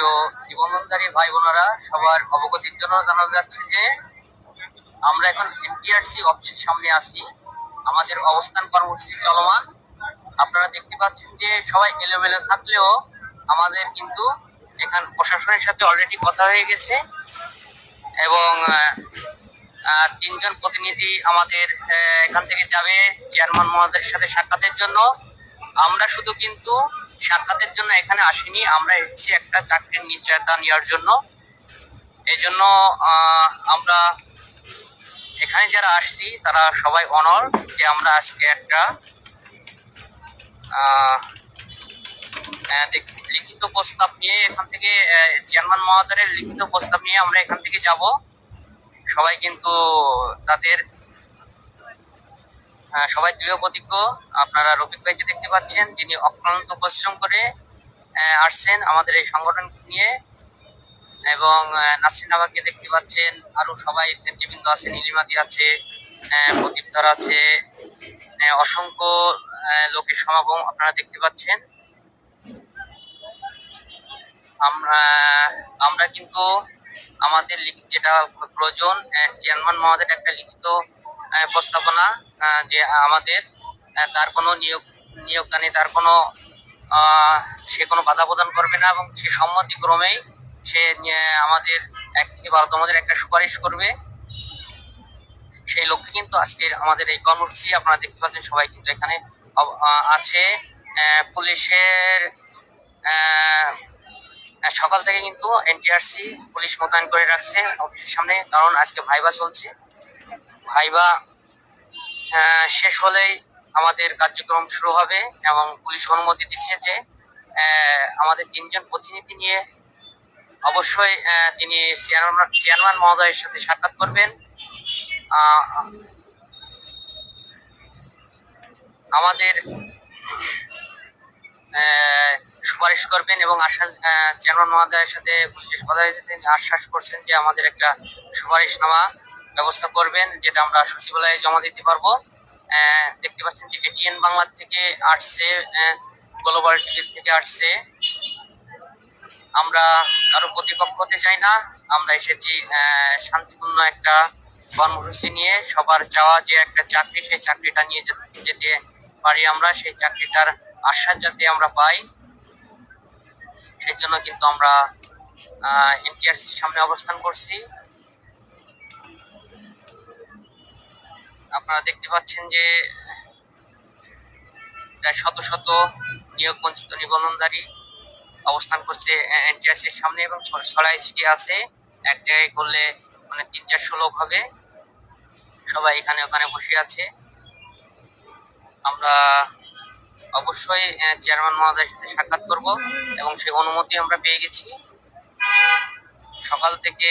প্রিয় নিবন্ধনধারী ভাই বোনেরা সবার অবগতির জন্য জানানো যাচ্ছে যে আমরা এখন এনটিআরসি অফিসের সামনে আছি। আমাদের অবস্থান কর্মসূচি চলমান। আপনারা দেখতে পাচ্ছেন যে সবাই এলোমেলো থাকলেও আমাদের কিন্তু এখান প্রশাসনের সাথে অলরেডি কথা হয়ে গেছে এবং তিনজন প্রতিনিধি আমাদের এখান থেকে যাবে। চেয়ারম্যান মহোদয়ের সাথে সাক্ষাতের জন্য। আমরা শুধু কিন্তু সাক্ষাতের জন্য এখানে আসিনি, আমরা এসেছি একটা চাকরির নিশ্চয়তা নেওয়ার জন্য। এই জন্য আমরা এখানে যারা আসছি, তারা সবাই অনর যে আমরা আজকে একটা লিখিত প্রস্তাব নিয়ে এখান থেকে চেয়ারম্যান মহোদয়ের লিখিত প্রস্তাব নিয়ে আমরা এখান থেকে যাব। সবাই কিন্তু তাদের সবাই দৃঢ় প্রতিজ্ঞ। আপনারা রফিক ভাইকে দেখতে পাচ্ছেন যিনি অক্লান্ত পরিশ্রম করে আসছেন আমাদের এই সংগঠন নিয়ে। এবং আহ, নাসরিন নাবাকে দেখতে পাচ্ছেন আরও সবাই নেতৃবৃন্দ আছে নীলিমাদি আছে আহ, প্রদীপ ধর আছে অসংখ্য লোকের সমাগম আপনারা দেখতে পাচ্ছেন। আমরা আমরা কিন্তু আমাদের যেটা প্রয়োজন চেয়ারম্যান মহোদয়ের একটা লিখিত প্রস্তাবনা। যে আমাদের তার কোনো নিয়োগ নিয়োগদানে তার কোনো সে কোনো বাধা প্রদান করবে না এবং সে সম্মতিক্রমেই সে আমাদের এক থেকে বারোতমদের একটা সুপারিশ করবে। সেই লক্ষ্যে কিন্তু আজকের আমাদের এই কর্মসূচি আপনারা দেখতে পাচ্ছেন, সবাই কিন্তু এখানে আছে। পুলিশের সকাল থেকে কিন্তু এনটিআরসি পুলিশ মোতায়েন করে রাখছে অফিসের সামনে, কারণ আজকে ভাইবা চলছে। ভাইবা শেষ হলেই আমাদের কার্যক্রম শুরু হবে এবং পুলিশ অনুমতি দিচ্ছে যে আমাদের তিনজন প্রতিনিধি নিয়ে অবশ্যই তিনি চেয়ারম্যান চেয়ারম্যান মহোদয়ের সাথে সাক্ষাৎ করবেন। আমাদের সুপারিশ করবেন এবং আশ্বাস চেয়ারম্যান মহোদয়ের সাথে পুলিশের কথা হয়েছে, তিনি আশ্বাস করছেন যে আমাদের একটা সুপারিশনামা ব্যবস্থা করবেন যেটা আমরা সচিবালয়ে জমা দিতে পারব। দেখতে পাচ্ছেন যে এটিএন বাংলা থেকে আসছে গ্লোবাল টিভি থেকে আসছে। আমরা কারও প্রতিপক্ষ হতে চাই না। আমরা এসেছি শান্তিপূর্ণ একটা কর্মসূচি নিয়ে সবার চাওয়া যে একটা চাকরি, সেই চাকরিটা নিয়ে যেতে পারি আমরা, সেই চাকরিটার আশ্বাস যাতে আমরা পাই। সেই জন্য কিন্তু আমরা এনটিআরসির সামনে অবস্থান করছি। আপনারা দেখতে পাচ্ছেন যে, প্রায় শত শত নিয়োগ বঞ্চিত নিবন্ধনধারী অবস্থান করছে এনটিআরসির সামনে এবং ছড়াই ছিটিয়ে আছে। এক জায়গায় করলে মানে তিন চারশো লোক হবে। সবাই এখানে ওখানে বসে আছে। আমরা অবশ্যই চেয়ারম্যান মহোদয়ের সাথে সাক্ষাৎ করব এবং সেই অনুমতি আমরা পেয়ে গেছি। সকাল থেকে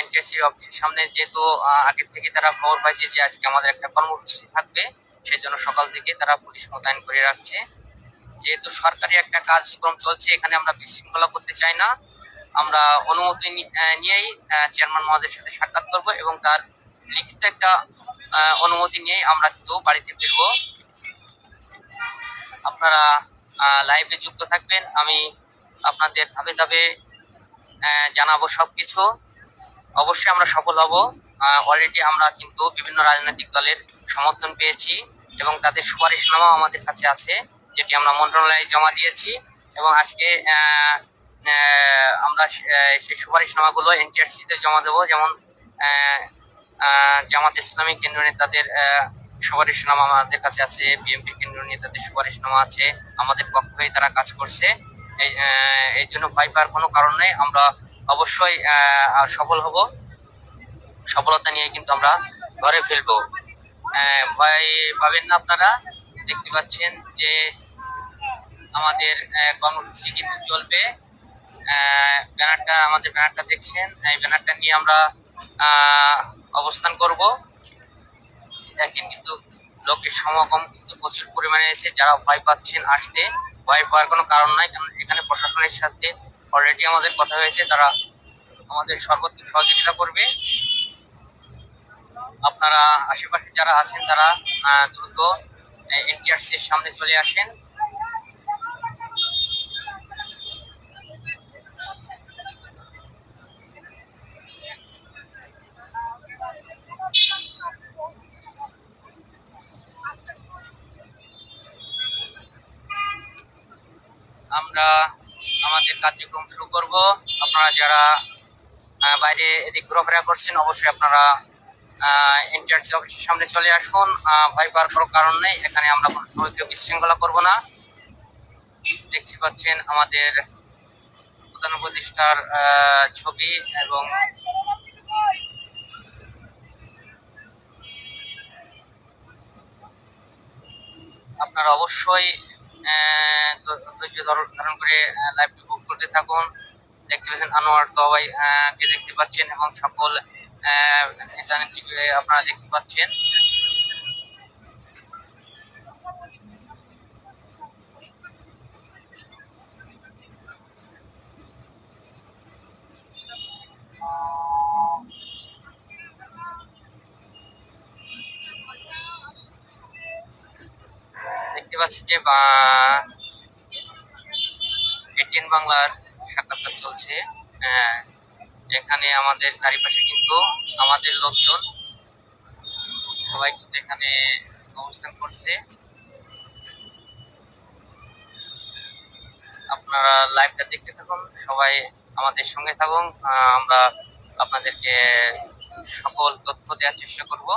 এনটিএসসির অফিসের সামনে যেহেতু আগের থেকে তারা খবর পাইছে যে আজকে আমাদের একটা কর্মসূচি থাকবে সেই জন্য সকাল থেকে তারা পুলিশ মোতায়েন করে রাখছে। যেহেতু সরকারি একটা কাজকর্ম চলছে, এখানে আমরা বিশৃঙ্খলা করতে চাই না। আমরা অনুমতি নিয়েই চেয়ারম্যান মহোদয়ের সাথে সাক্ষাৎ করব এবং তার লিখিত একটা অনুমতি নিয়েই আমরা কিন্তু বাড়িতে ফিরবো। আপনারা লাইভে যুক্ত থাকবেন। আমি আপনাদের ধাপে ধাপে জানাব সব কিছু অবশ্যই আমরা সফল হব। অলরেডি আমরা কিন্তু বিভিন্ন রাজনৈতিক দলের সমর্থন পেয়েছি এবং তাদের সুপারিশনামাও আমাদের কাছে আছে, যেটি আমরা মন্ত্রণালয়ে জমা দিয়েছি এবং আজকে আমরা সেই সুপারিশনামাগুলো এনটিআরসিতে জমা দেবো। যেমন জামাত ইসলামী কেন্দ্রীয় নেতাদের সুপারিশনামা আমাদের কাছে আছে, বিএনপি কেন্দ্রীয় নেতাদের সুপারিশনামা আছে, আমাদের পক্ষ হয়ে তারা কাজ করছে। এই জন্য পাওয়ার কোনো কারণ নেই। আমরা অবশ্যই সফল হব। সফলতা নিয়ে কিন্তু আমরা ঘরে ফেলব ভয় পাবেন না আপনারা? দেখতে পাচ্ছেন যে আমাদের কর্মসূচি কিন্তু চলবে। ব্যানারটা, আমাদের ব্যানারটা দেখছেন। এই ব্যানারটা নিয়ে আমরা অবস্থান করব। দেখেন কিন্তু লোকের সমাগম কিন্তু প্রচুর পরিমাণে এসে যারা ভয় পাচ্ছেন আসতে, ভয় পাওয়ার কোনো কারণ নাই, কারণ এখানে প্রশাসনের সাথে অলরেডি আমাদের কথা হয়েছে, তারা আমাদের সর্বোত্তম সহযোগিতা করবে। আপনারা আশেপাশে যারা আছেন, তারা দ্রুত এনটিআরসির সামনে চলে আসেন। আমরা আমাদের কার্যক্রম শুরু করব। আপনারা যারা বাইরে এদিক ঘোরাফেরা করছেন, অবশ্যই আপনারা এন্ট্রান্স অফিসের সামনে চলে আসুন। ভয় পাওয়ার কোনো কারণ নেই। এখানে আমরা কোনো বিশৃঙ্খলা করব না। দেখতে পাচ্ছেন আমাদের প্রধান উপদেষ্টার ছবি এবং আপনারা অবশ্যই ধৈর্য ধর- ধারণ করে লাইভটি বুক করতে থাকুন। দেখতে পাচ্ছেন আনোয়ার আহ, কে দেখতে পাচ্ছেন এবং সকল আপনারা দেখতে পাচ্ছেন। পাচ্ছি যে এটিএন বাংলার সাক্ষাৎকার চলছে। হ্যাঁ, এখানে আমাদের চারিপাশে কিন্তু আমাদের লোকজন সবাই কিন্তু এখানে অবস্থান করছে। আপনারা লাইভটা দেখতে থাকুন সবাই আমাদের সঙ্গে থাকুন। আমরা আপনাদেরকে সকল তথ্য দেওয়ার চেষ্টা করব।